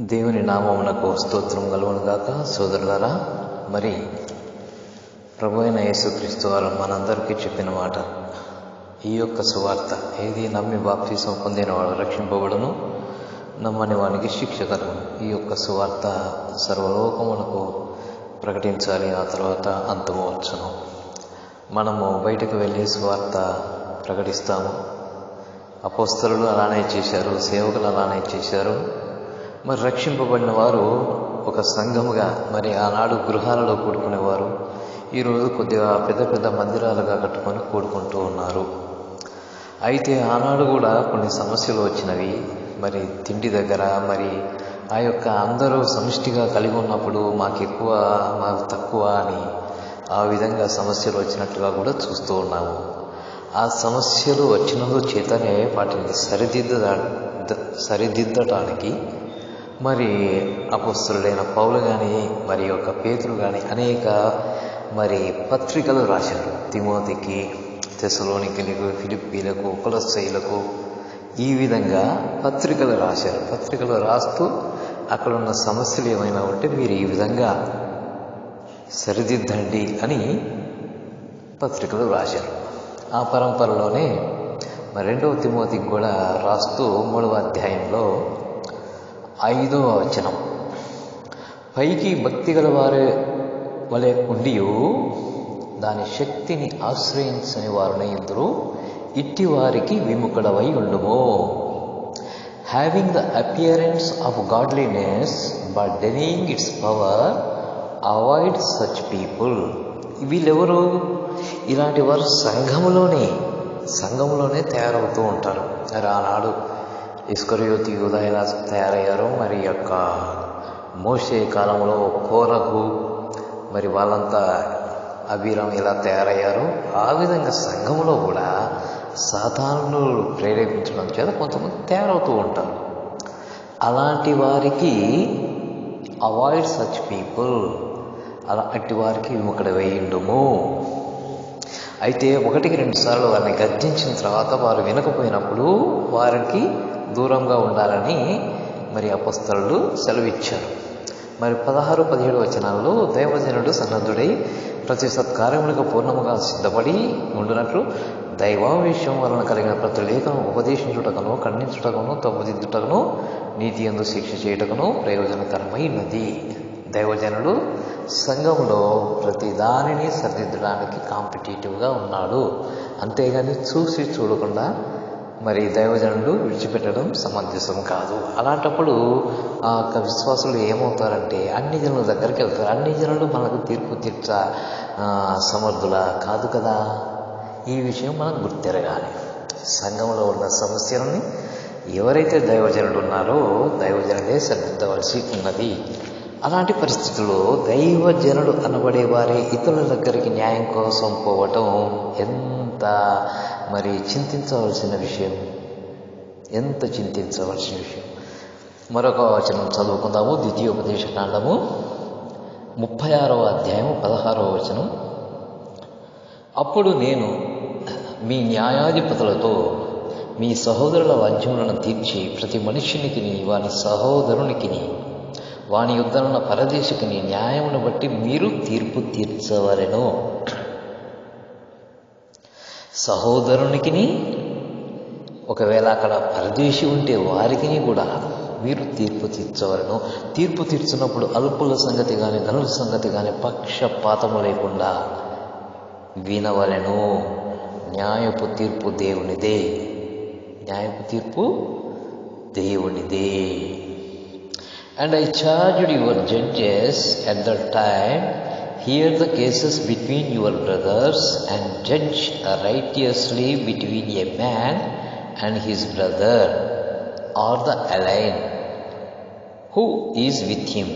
దేవుని నామమునకు స్తోత్రం కలుగునుగాక సోదరులారా. మరి ప్రభు అయిన యేసుక్రీస్తు వారు మనందరికీ చెప్పిన మాట ఈ యొక్క సువార్త ఏది నమ్మి బాప్తీసం పొందినవాడు రక్షింపబడును నమ్మని వానికి శిక్ష కలుగు ఈ యొక్క సువార్త సర్వలోకమునకు ప్రకటించాలి ఆ తర్వాత అంతము వచ్చును మనము బయటకు వెళ్ళి సువార్త ప్రకటిస్తాము. అపోస్తలు అలానే చేశారు సేవకులు అలానే చేశారు. మరి రక్షింపబడిన వారు ఒక సంఘముగా మరి ఆనాడు గృహాలలో కూడుకునేవారు. ఈరోజు కొద్దిగా పెద్ద పెద్ద మందిరాలుగా కట్టుకొని కూడుకుంటూ ఉన్నారు. అయితే ఆనాడు కూడా కొన్ని సమస్యలు వచ్చినవి. మరి తిండి దగ్గర మరి ఆ యొక్క అందరూ సమిష్టిగా కలిగి ఉన్నప్పుడు మాకు ఎక్కువ మాకు తక్కువ అని ఆ విధంగా సమస్యలు వచ్చినట్టుగా కూడా చూస్తూ ఉన్నాము. ఆ సమస్యలు వచ్చినందు చేతనే వాటిని సరిదిద్ద సరిదిద్దటానికి మరి అపుస్తులైన పౌలు కానీ మరి యొక్క పేతులు కానీ అనేక మరి పత్రికలు రాశారు. తిమోతికి తెసలోనికిలకు ఫిలిప్పీలకు కులస్థైలకు ఈ విధంగా పత్రికలు రాశారు. పత్రికలు రాస్తూ అక్కడ ఉన్న సమస్యలు ఏమైనా ఉంటే మీరు ఈ విధంగా సరిదిద్దండి అని పత్రికలు రాశారు. ఆ పరంపరలోనే మరి రెండవ తిమోతికి కూడా రాస్తూ మూడవ అధ్యాయంలో ఐదవ వచనం. పైకి భక్తి గల వారి వలె ఉండియు దాని శక్తిని ఆశ్రయించని వారిని ఎందరూ ఇట్టి వారికి విముఖుడవై ఉండుము. Having the appearance of godliness but denying its power avoid such people వీళ్ళెవరు? ఇలాంటి వారు సంఘములోనే సంఘంలోనే తయారవుతూ ఉంటారు. మరి ఆనాడు ఇస్కరియోతి యూద ఎలా తయారయ్యారో. మరి యొక్క మోసే కాలంలో కోరకు మరి వాళ్ళంతా అభిరం ఎలా తయారయ్యారో. ఆ విధంగా సంఘంలో కూడా సాధారణులు ప్రేరేపించడం చేత కొంతమంది తయారవుతూ ఉంటారు. అలాంటి వారికి అవాయిడ్ సచ్ పీపుల్ అలాంటి వారికి విముఖడ వేయిండుము. అయితే ఒకటికి రెండు సార్లు వారిని గర్జించిన తర్వాత వారు వినకపోయినప్పుడు వారికి దూరంగా ఉండాలని మరి అపస్తలు సెలవిచ్చారు. మరి పదహారు పదిహేడు వచనాల్లో దైవజనుడు సన్నద్ధుడై ప్రతి సత్కార్యములకు పూర్ణముగా సిద్ధపడి ఉండునట్లు దైవావేశం వలన కలిగిన ప్రతి లేఖను ఉపదేశించుటకును ఖండించుటకును తప్పుదిద్దుటకును నీతి ఎందు శిక్ష చేయుటకును ప్రయోజనకరమైనది. దైవజనుడు సంఘంలో ప్రతి దానిని సరిదిద్దడానికి కాంపిటేటివ్గా ఉన్నాడు. అంతేగాని చూసి చూడకుండా మరి దైవజనుడు విడిచిపెట్టడం సమంజసం కాదు. అలాంటప్పుడు ఆ యొక్క విశ్వాసులు ఏమవుతారంటే అన్ని జనుల దగ్గరికి వెళ్తారు. అన్ని జనులు మనకు తీర్పు తీర్చ సమర్థులా కాదు కదా. ఈ విషయం మనం గుర్తెరగాలి. సంఘంలో ఉన్న సమస్యలని ఎవరైతే దైవజనుడు ఉన్నారో దైవజనుడే సరిదిద్దవలసి ఉన్నది. అలాంటి పరిస్థితుల్లో దైవజనుడు అనబడే వారే ఇతరుల దగ్గరికి న్యాయం కోసం పోవటం ఎంత మరి చింతించవలసిన విషయం. ఎంత చింతించవలసిన విషయం? మరొక వచనం చదువుకుందాము ద్వితీయోపదేశ కాండము. ముప్పై ఆరవ అధ్యాయము పదహారవ వచనం. అప్పుడు నేను మీ న్యాయాధిపతులతో మీ సహోదరుల వాద్యములను తీర్చి ప్రతి మనుష్యునికి వాని సహోదరునికి వాని యుద్ధనున్న పరదేశికిని న్యాయమును బట్టి మీరు తీర్పు తీర్చవలెను. సహోదరునికి ఒకవేళ అక్కడ పరదేశి ఉంటే వారికి కూడా మీరు తీర్పు తీర్చవలను. తీర్పు తీర్చినప్పుడు అల్పుల సంగతి కానీ ధనుల సంగతి కానీ పక్షపాతము లేకుండా వినవలను. న్యాయపు తీర్పు దేవునిదే. న్యాయపు తీర్పు దేవునిదే. And I charged your judges at the time hear the cases between your brothers and judge righteously between a man and his brother or the alien who is with him.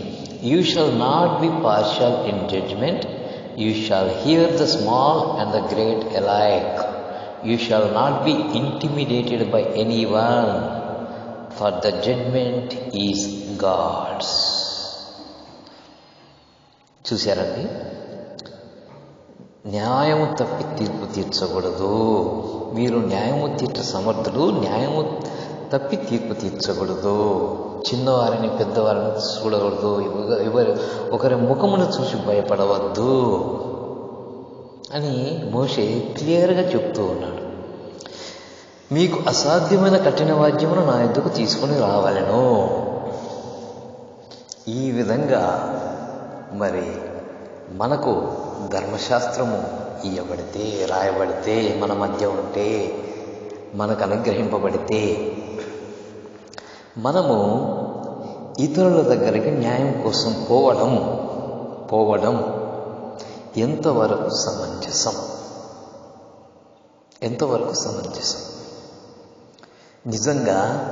You shall not be partial in judgment. You shall hear the small and the great alike. You shall not be intimidated by anyone for the judgment is God's. చూశారండి? న్యాయము తప్పి తీర్పు తీర్చకూడదు. మీరు న్యాయము తీర్చ సమర్థులు న్యాయము తప్పి తీర్పు తీర్చకూడదు. చిన్నవారిని పెద్దవారిని చూడకూడదు. ఎవరు ఒకరి ముఖమును చూసి భయపడవద్దు అని మోషే క్లియర్గా చెప్తూ ఉన్నాడు. మీకు అసాధ్యమైన కఠిన వాద్యమును నా ఎద్దుకు తీసుకొని రావాలను. ఈ విధంగా మరి మనకు ధర్మశాస్త్రము ఇవ్వబడితే రాయబడితే మన మధ్య ఉంటే మనకు అనుగ్రహింపబడితే మనము ఇతరుల దగ్గరికి న్యాయం కోసం పోవడం పోవడం ఎంతవరకు సమంజసం? ఎంతవరకు సమంజసం? నిజంగా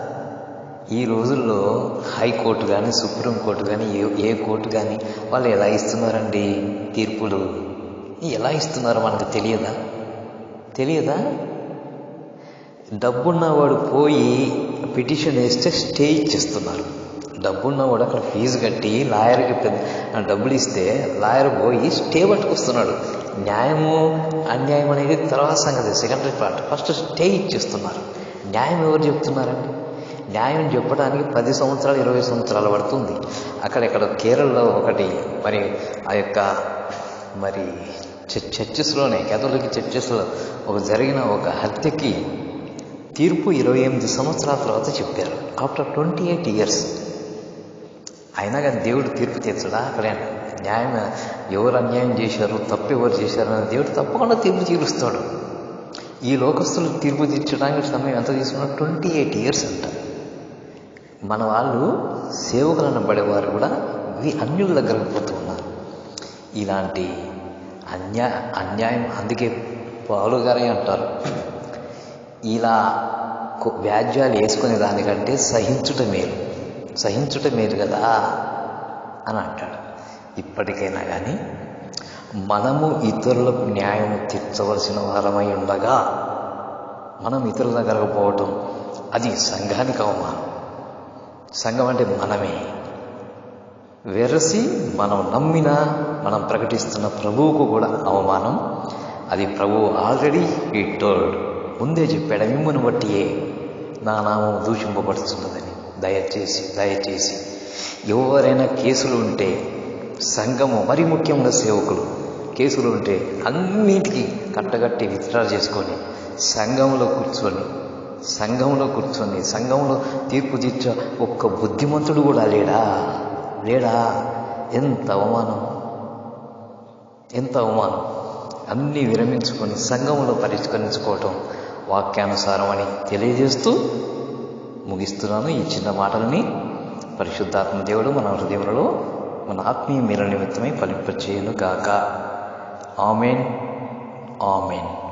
ఈ రోజుల్లో హైకోర్టు కానీ సుప్రీంకోర్టు కానీ ఏ ఏ కోర్టు కానీ వాళ్ళు ఎలా ఇస్తున్నారండి తీర్పులు? ఎలా ఇస్తున్నారో మనకు తెలియదా? తెలియదా? డబ్బున్నవాడు పోయి పిటిషన్ వేస్తే స్టే ఇచ్చేస్తున్నారు. డబ్బున్నవాడు అక్కడ ఫీజు కట్టి లాయర్కి పెద్ద డబ్బులు ఇస్తే లాయర్ పోయి స్టే పట్టుకొస్తున్నాడు. న్యాయము అన్యాయం అనేది తర్వాత సంగతి సెకండరీ పార్ట్. ఫస్ట్ స్టే ఇచ్చేస్తున్నారు. న్యాయం ఎవరు చెప్తున్నారండి? న్యాయం చెప్పడానికి పది సంవత్సరాలు ఇరవై సంవత్సరాలు పడుతుంది. అక్కడెక్కడ కేరళలో ఒకటి మరి ఆ యొక్క మరి చర్చెస్లోనే కేథలిక్ చర్చెస్లో ఒక జరిగిన ఒక హత్యకి తీర్పు ఇరవై ఎనిమిది సంవత్సరాల తర్వాత చెప్పారు. After twenty eight years. అయినా కానీ దేవుడు తీర్పు తీర్చడా? అక్కడ న్యాయం ఎవరు అన్యాయం చేశారు తప్పు ఎవరు చేశారు అని దేవుడు తప్పకుండా తీర్పు తీరుస్తాడు. ఈ లోకస్తులు తీర్పు తీర్చడానికి సమయం ఎంత తీసుకున్నా ట్వంటీ ఎయిట్ ఇయర్స్ అంటారు మన వాళ్ళు సేవకులను పడేవారు కూడా అన్యుల దగ్గరకు పోతూ ఉన్నారు. ఇలాంటి అన్యా అన్యాయం అందుకే పాలు గారే అంటారు. ఇలా వ్యాజ్యాలు వేసుకునే దానికంటే సహించుట మేలు. సహించుట మేలు కదా అని అంటాడు. ఇప్పటికైనా కానీ మనము ఇతరులకు న్యాయం తీర్చవలసిన వారమై ఉండగా మనం ఇతరుల దగ్గరకు పోవటం అది సంఘానికి అవమానం. సంఘం అంటే మనమే. వెరసి మనం నమ్మిన మనం ప్రకటిస్తున్న ప్రభువుకు కూడా అవమానం. అది ప్రభువు ఆల్రెడీ ఈ టోల్డ్ ముందే చెప్పాడు మిమ్మల్ని బట్టియే నా నామం దూషింపబడుతున్నదని. దయచేసి దయచేసి. ఎవరైనా కేసులు ఉంటే సంఘము మరి ముఖ్యంగా సేవకులు కేసులు ఉంటే అన్నిటికీ కట్టగట్టి విత్డ్రా చేసుకొని సంఘంలో కూర్చొని సంఘంలో కూర్చొని సంఘంలో తీర్పు తీర్చే ఒక్క బుద్ధిమంతుడు కూడా లేడా? లేడా? ఎంత అవమానం? ఎంత అవమానం? అన్నీ విరమించుకొని సంఘంలో పరిష్కరించుకోవటం వాక్యానుసారం అని తెలియజేస్తూ ముగిస్తున్నాను ఈ చిన్న మాటలని. పరిశుద్ధాత్మ దేవుడు మన హృదయంలో మన ఆత్మీయ మేల నిమిత్తమై ఫలింపచేయను గాక ఆమెన్. ఆమెన్.